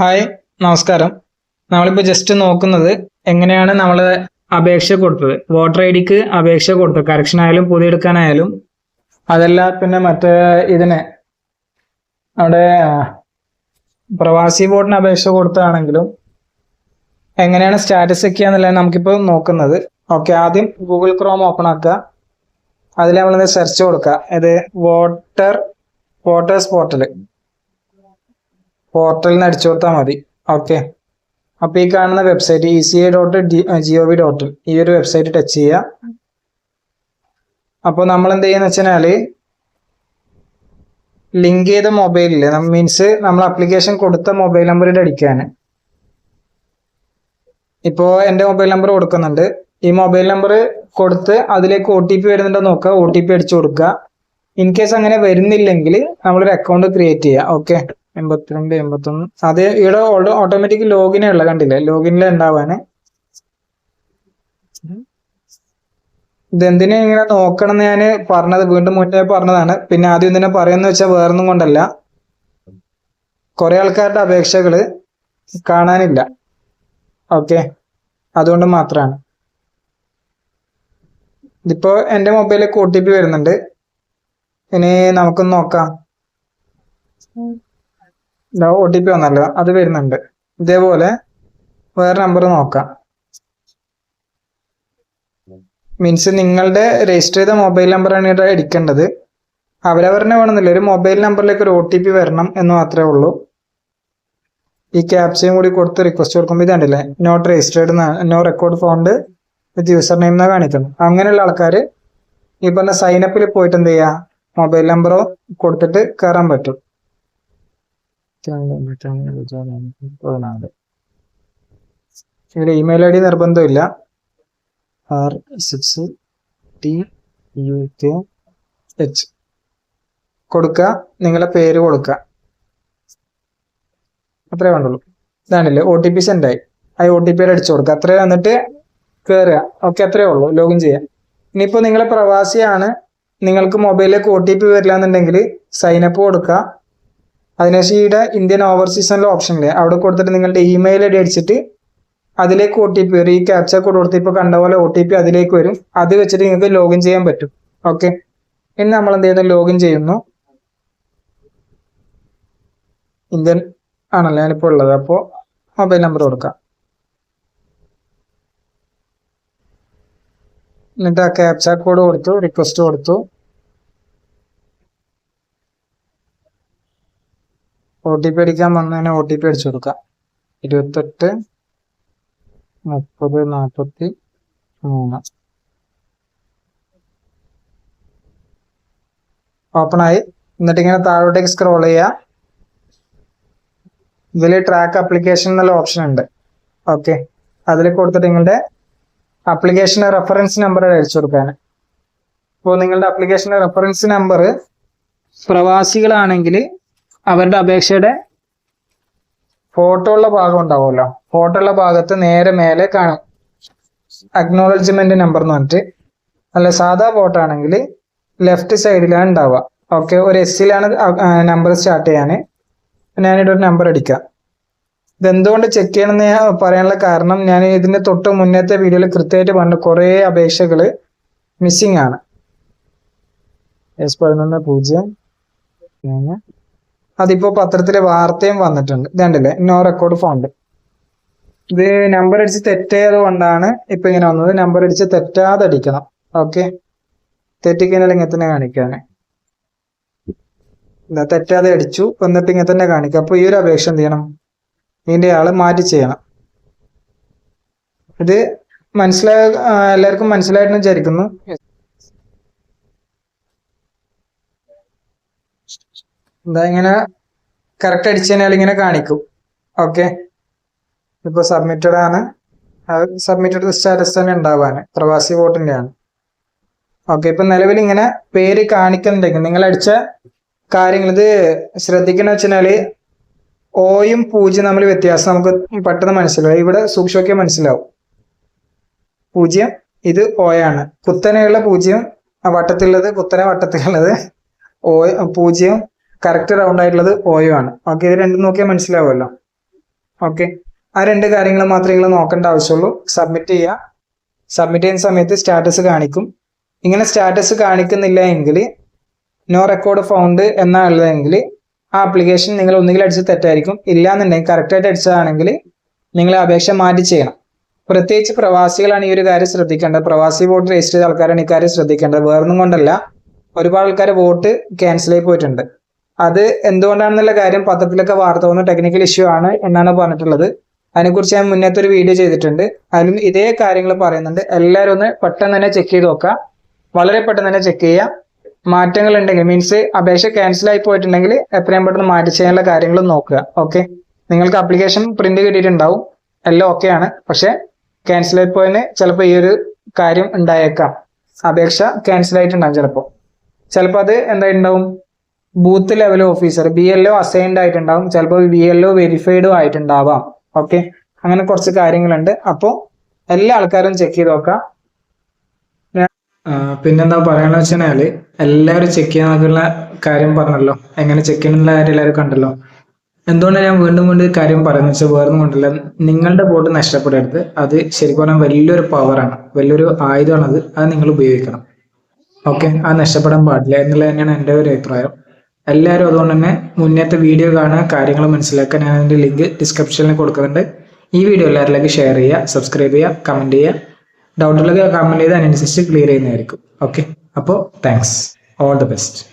Hi നമസ്കാരം. നമ്മളിപ്പോൾ just നോക്കുന്നത് എങ്ങനെയാണ് നമ്മൾ അപേക്ഷ കൊടുത്തത്? വോട്ടർ ഐ ഡിക്ക് അപേക്ഷ കൊടുത്തത്. കറക്ഷൻ ആയാലും പുതിയെടുക്കാനായാലും. അതല്ല പിന്നെ മറ്റേ ഇതിനെ നമ്മുടെ പ്രവാസി വോട്ടിന് അപേക്ഷ കൊടുത്തതാണെങ്കിലും എങ്ങനെയാണ് സ്റ്റാറ്റസ് ഒക്കെ എന്നുള്ളത് നമുക്കിപ്പോൾ നോക്കുന്നത്. ഓക്കെ ആദ്യം ഗൂഗിൾ ക്രോം ഓപ്പൺ ആക്കുക. അതിൽ നമ്മൾ സെർച്ച് കൊടുക്കുക. ഇത് വോട്ടർ വോട്ടേഴ്സ് പോർട്ടൽ പോർട്ടലിൽ അടിച്ചു കൊടുത്താൽ മതി. ഓക്കെ അപ്പോൾ ഈ കാണുന്ന website E C I dot G O V dot ഈ ഒരു വെബ്സൈറ്റ് ടച്ച് ചെയ്യുക അപ്പോൾ നമ്മൾ എന്ത് ചെയ്യുന്ന വെച്ചാൽ ലിങ്ക് ചെയ്ത മൊബൈലിൽ മീൻസ് നമ്മൾ അപ്ലിക്കേഷൻ കൊടുത്ത മൊബൈൽ നമ്പറിൽ അടിക്കാൻ ഇപ്പോൾ എന്റെ മൊബൈൽ നമ്പർ കൊടുക്കുന്നുണ്ട്. ഈ മൊബൈൽ നമ്പർ കൊടുത്ത് അതിലേക്ക് ഒ ടി പി വരുന്നുണ്ടോ നോക്കുക ഒ ടി പി അടിച്ചു കൊടുക്കുക ഇൻ കേസ് അങ്ങനെ വരുന്നില്ലെങ്കിൽ നമ്മളൊരു അക്കൗണ്ട് ക്രിയേറ്റ് ചെയ്യുക ഓക്കെ എൺപത്തിരണ്ട് എൺപത്തൊന്ന്. അത് ഇവിടെ ഓട്ടോമാറ്റിക് ലോഗിനേ ഉള്ള കണ്ടില്ലേ? ലോഗിനിൽ ഉണ്ടാവാന് ഇതെന്തിനെ ഇങ്ങനെ നോക്കണം എന്ന് ഞാൻ പറഞ്ഞത്? വീണ്ടും മുന്നേ പറഞ്ഞതാണ്. പിന്നെ ആദ്യം ഇതിനെ പറയുന്ന വെച്ചാൽ വേറൊന്നും കൊണ്ടല്ല. കുറെ ആൾക്കാരുടെ അപേക്ഷകൾ കാണാനില്ല. ഓക്കെ. അതുകൊണ്ട് മാത്രമാണ് ഇതിപ്പോ എന്റെ മൊബൈലിലേക്ക് ഒ ടി പി വരുന്നുണ്ട്. ഇനി നമുക്കൊന്ന് നോക്കാം. ഒ ടി പി വന്നല്ലോ. അത് വരുന്നുണ്ട്. ഇതേപോലെ വേറെ നമ്പർ നോക്കാം. മീൻസ് നിങ്ങളുടെ രജിസ്റ്റർ ചെയ്ത മൊബൈൽ നമ്പറാണ് ഇവിടെ അടിക്കേണ്ടത് അവരവരുടെ വേണമെന്നില്ല. ഒരു മൊബൈൽ നമ്പറിലേക്ക് ഒരു ഒ ടി പി വരണം എന്ന് മാത്രമേ ഉള്ളൂ. ഈ ക്യാപ്ചയും കൂടി കൊടുത്ത് റിക്വസ്റ്റ് കൊടുക്കുമ്പോൾ ഇതുണ്ടല്ലേ not registered no record found with user name എന്നാ കാണിക്കുന്നത്. അങ്ങനെയുള്ള ആൾക്കാർ ഈ പറഞ്ഞ സൈനപ്പിൽ പോയിട്ട് എന്ത് ചെയ്യുക മൊബൈൽ നമ്പറോ കൊടുത്തിട്ട് കയറാൻ പറ്റും. ഇവിടെ ഇമെയിൽ ഐ ഡി നിർബന്ധമില്ല. R six T U K H കൊടുക്കുക നിങ്ങളുടെ പേര് കൊടുക്കുക. അത്രേ വേണ്ടുള്ളൂ. ഇതാണല്ലേ ഒ ടി പി സെൻഡ് ആയി. ആ ഒ ടി പി അടിച്ചു കൊടുക്കുക. അത്രേ വന്നിട്ട് കയറുക ഓക്കെ അത്രേ ഉള്ളൂ. ലോഗിൻ ചെയ്യാം. ഇനിയിപ്പോൾ നിങ്ങളെ പ്രവാസിയാണ്. നിങ്ങൾക്ക് മൊബൈലിലേക്ക് ഒ ടി പി വരില്ല എന്നുണ്ടെങ്കിൽ സൈനപ്പ് കൊടുക്കുക. അതിനുശേഷം ഇവിടെ ഇന്ത്യൻ ഓവർസീസ് എന്നുള്ള ഓപ്ഷൻ ഇല്ലേ? അവിടെ കൊടുത്തിട്ട് നിങ്ങളുടെ ഇമെയിൽ ഐ ഡി അടിച്ചിട്ട് അതിലേക്ക് ഒ ടി പി വരും. ഈ ക്യാപ്ച കോഡ് കൊടുത്ത് ഇപ്പോൾ കണ്ട പോലെ ഒ ടി പി അതിലേക്ക് വരും. അത് വെച്ചിട്ട് നിങ്ങൾക്ക് ലോഗിൻ ചെയ്യാൻ പറ്റും. ഓക്കെ ഇനി നമ്മൾ എന്ത് ചെയ്യുന്നത് ലോഗിൻ ചെയ്യുന്നു. ഇന്ത്യൻ ആണല്ലോ? ഞാനിപ്പോൾ ഉള്ളത്. അപ്പോൾ മൊബൈൽ നമ്പർ കൊടുക്കാം. എന്നിട്ട് ആ ക്യാപ്ച കോഡ് കൊടുത്തു റിക്വസ്റ്റ് കൊടുത്തു. ഒ ടി പി അടിക്കാൻ വന്നതിന് ഒ ടി പി അടിച്ചു കൊടുക്കാം. ഇരുപത്തെട്ട് മുപ്പത് നാൽപ്പത്തി മൂന്ന്. ഓപ്പൺ ആയി എന്നിട്ട് ഇങ്ങനെ താഴോട്ടേക്ക് സ്ക്രോൾ ചെയ്യുക ഇതിൽ ട്രാക്ക് അപ്ലിക്കേഷൻ എന്നുള്ള ഓപ്ഷൻ ഉണ്ട്. ഓക്കെ അതിൽ കൊടുത്തിട്ട് നിങ്ങളുടെ അപ്ലിക്കേഷന്റെ റെഫറൻസ് നമ്പർ അയച്ചു കൊടുക്കാൻ. ഇപ്പോൾ നിങ്ങളുടെ അപ്ലിക്കേഷന്റെ റെഫറൻസ് നമ്പർ പ്രവാസികളാണെങ്കിൽ അവരുടെ അപേക്ഷയുടെ ഫോട്ടോ ഉള്ള ഭാഗം ഉണ്ടാവുമല്ലോ. ഫോട്ടോ ഉള്ള ഭാഗത്ത് നേരെ മേലെ കാണും. അക്നോളജ്മെന്റ് നമ്പർ എന്ന് പറഞ്ഞിട്ട്. അല്ല സാധാ ഫോട്ടോ ആണെങ്കിൽ ലെഫ്റ്റ് സൈഡിലാണ് ഉണ്ടാവുക. ഓക്കെ ഒരു എസ്സിലാണ് നമ്പർ സ്റ്റാർട്ട് ചെയ്യാൻ ഞാനിവിടെ ഒരു നമ്പർ അടിക്കാം. ഇതെന്തുകൊണ്ട് ചെക്ക് ചെയ്യണമെന്ന് ഞാൻ പറയാനുള്ള കാരണം ഞാൻ ഇതിന്റെ തൊട്ട് മുന്നത്തെ വീഡിയോയിൽ കൃത്യമായിട്ട് പറഞ്ഞ കുറേ അപേക്ഷകൾ മിസ്സിംഗ് ആണ്. എസ് പതിനൊന്ന് പൂജ്യം അതിപ്പോ പത്രത്തിലെ വാർത്തയും വന്നിട്ടുണ്ട്. ഇതുണ്ടല്ലേ? നോ റെക്കോർഡ് ഫോണ്ട് ഇത് നമ്പർ അടിച്ച് തെറ്റായത് കൊണ്ടാണ് ഇപ്പൊ ഇങ്ങനെ വന്നത്. നമ്പർ അടിച്ച് തെറ്റാതെ അടിക്കണം. ഓക്കെ തെറ്റിക്കഴിഞ്ഞാൽ ഇങ്ങനെ തന്നെ കാണിക്കാന് ഇതാ തെറ്റാതെ അടിച്ചു. എന്നിട്ട് ഇങ്ങനെ തന്നെ കാണിക്കാം. അപ്പൊ ഈ ഒരു അപേക്ഷ എന്ത് ചെയ്യണം? ഇതിന്റെ ആൾ മാറ്റി ചെയ്യണം. ഇത് മനസ്സിലായ എല്ലാവർക്കും മനസ്സിലായിട്ടെന്ന് വിചാരിക്കുന്നു. എന്താ ഇങ്ങനെ കറക്റ്റ് അടിച്ചു കഴിഞ്ഞാൽ ഇങ്ങനെ കാണിക്കും. ഓക്കെ ഇപ്പൊ സബ്മിറ്റഡ് ആണ്. സബ്മിറ്റഡ് സ്റ്റാറ്റസ് തന്നെ ഉണ്ടാവാന് പ്രവാസി വോട്ടിന്റെ ആണ്. ഓക്കെ ഇപ്പൊ നിലവിൽ ഇങ്ങനെ പേര് കാണിക്കുന്നുണ്ടെങ്കിൽ നിങ്ങൾ അടിച്ച കാര്യങ്ങൾ ഇത് ശ്രദ്ധിക്കണമെന്ന് വെച്ചാൽ ഓയും പൂജ്യം തമ്മിൽ വ്യത്യാസം നമുക്ക് പെട്ടെന്ന് മനസ്സിലാവും. ഇവിടെ സൂക്ഷിക്കാൻ മനസ്സിലാവും. പൂജ്യം ഇത് ഓയാണ് കുത്തനെയുള്ള പൂജ്യം വട്ടത്തിലുള്ളത് കുത്തനെ വട്ടത്തിലുള്ളത് ഓ പൂജ്യം കറക്റ്റ് റൗണ്ട് ആയിട്ടുള്ളത് ഓയോ ആണ്. ഓക്കെ ഇത് രണ്ടും നോക്കിയാൽ മനസ്സിലാവുമല്ലോ. ഓക്കെ ആ രണ്ട് കാര്യങ്ങൾ മാത്രമേ നിങ്ങൾ നോക്കേണ്ട ആവശ്യമുള്ളൂ. സബ്മിറ്റ് ചെയ്യുക. സബ്മിറ്റ് ചെയ്യുന്ന സമയത്ത് സ്റ്റാറ്റസ് കാണിക്കും. ഇങ്ങനെ സ്റ്റാറ്റസ് കാണിക്കുന്നില്ല എങ്കിൽ നോ റെക്കോർഡ് ഫൗണ്ട് എന്നാണുള്ളതെങ്കിൽ ആ ആപ്ലിക്കേഷൻ നിങ്ങൾ ഒന്നുകിൽ അടിച്ച് തെറ്റായിരിക്കും. ഇല്ലാന്നുണ്ടെങ്കിൽ കറക്റ്റായിട്ട് അടിച്ചതാണെങ്കിൽ നിങ്ങൾ അപേക്ഷ മാറ്റി ചെയ്യണം. പ്രത്യേകിച്ച് പ്രവാസികളാണ് ഈ ഒരു കാര്യം ശ്രദ്ധിക്കേണ്ടത്. പ്രവാസി വോട്ട് രജിസ്റ്റർ ചെയ്ത ആൾക്കാരാണ് ഈ കാര്യം ശ്രദ്ധിക്കേണ്ടത്. വേറൊന്നും കൊണ്ടല്ല. ഒരുപാട് ആൾക്കാർ വോട്ട് ക്യാൻസൽ ആയി പോയിട്ടുണ്ട്. അത് എന്തുകൊണ്ടാണെന്നുള്ള കാര്യം പത്രത്തിലൊക്കെ വാർത്ത വന്ന. ടെക്നിക്കൽ ഇഷ്യൂ ആണ് എന്നാണ് പറഞ്ഞിട്ടുള്ളത്. അതിനെക്കുറിച്ച് ഞാൻ മുന്നത്തെ ഒരു വീഡിയോ ചെയ്തിട്ടുണ്ട്. അതിലും ഇതേ കാര്യങ്ങൾ പറയുന്നുണ്ട്. എല്ലാവരും ഒന്ന് പെട്ടെന്ന് തന്നെ ചെക്ക് ചെയ്ത് നോക്കുക. വളരെ പെട്ടെന്ന് തന്നെ ചെക്ക് ചെയ്യുക. മാറ്റങ്ങൾ ഉണ്ടെങ്കിൽ മീൻസ് അപേക്ഷ ക്യാൻസൽ ആയി പോയിട്ടുണ്ടെങ്കിൽ എത്രയും പെട്ടെന്ന് മാറ്റി ചെയ്യാനുള്ള കാര്യങ്ങളും നോക്കുക. ഓക്കെ നിങ്ങൾക്ക് അപ്ലിക്കേഷൻ പ്രിന്റ് കിട്ടിയിട്ടുണ്ടാവും. എല്ലാം ഓക്കെ ആണ്. പക്ഷെ ക്യാൻസൽ ആയി പോയതിന് ചിലപ്പോൾ ഈ ഒരു കാര്യം ഉണ്ടായേക്കാം. അപേക്ഷ ക്യാൻസൽ ആയിട്ടുണ്ടാവും ചിലപ്പോൾ ചിലപ്പോൾ അത് എന്തായിട്ടുണ്ടാവും booth level officer. B L O assigned ആയിട്ടുണ്ടാവും. ചിലപ്പോൾ ബി എൽ ഒ വെരിഫൈഡും ആയിട്ടുണ്ടാവാം. ഓക്കെ അങ്ങനെ കുറച്ച് കാര്യങ്ങളുണ്ട്. അപ്പോൾ എല്ലാ ആൾക്കാരും ചെക്ക് ചെയ്ത് നോക്കാം. പിന്നെന്താ പറയണ വെച്ചാൽ എല്ലാവരും ചെക്ക് ചെയ്യാനുള്ള കാര്യം പറഞ്ഞല്ലോ. എങ്ങനെ ചെക്ക് ചെയ്യണമെന്നുള്ള കാര്യം എല്ലാവരും കണ്ടല്ലോ. എന്തുകൊണ്ടാണ് ഞാൻ വീണ്ടും വീണ്ടും കാര്യം പറയുന്നത്? വെച്ചാൽ വേറെ കൊണ്ടല്ല. നിങ്ങളുടെ ബോട്ട് നഷ്ടപ്പെടരുത്. അത് ശരിക്കും പറഞ്ഞാൽ വലിയൊരു പവറാണ് വലിയൊരു ആയുധമാണ് അത് അത് നിങ്ങൾ ഉപയോഗിക്കണം. ഓക്കെ അത് നഷ്ടപ്പെടാൻ പാടില്ല എന്നുള്ളത് തന്നെയാണ് എന്റെ ഒരു അഭിപ്രായം. എല്ലാവരും അതുകൊണ്ട് തന്നെ മുന്നേത്തെ വീഡിയോ കാണുക കാര്യങ്ങൾ മനസ്സിലാക്കാൻ ഞാൻ അതിന്റെ ലിങ്ക് ഡിസ്ക്രിപ്ഷനിൽ കൊടുക്കുന്നുണ്ട്. ഈ വീഡിയോ എല്ലാവരിലേക്ക് ഷെയർ ചെയ്യുക സബ്സ്ക്രൈബ് ചെയ്യുക കമന്റ് ചെയ്യുക. ഡൗട്ടുകളൊക്കെ കമന്റ് ചെയ്ത് അതിനനുസരിച്ച് ക്ലിയർ ചെയ്യുന്നതായിരിക്കും. ഓക്കെ അപ്പോൾ താങ്ക്സ് ഓൾ ദി ബെസ്റ്റ്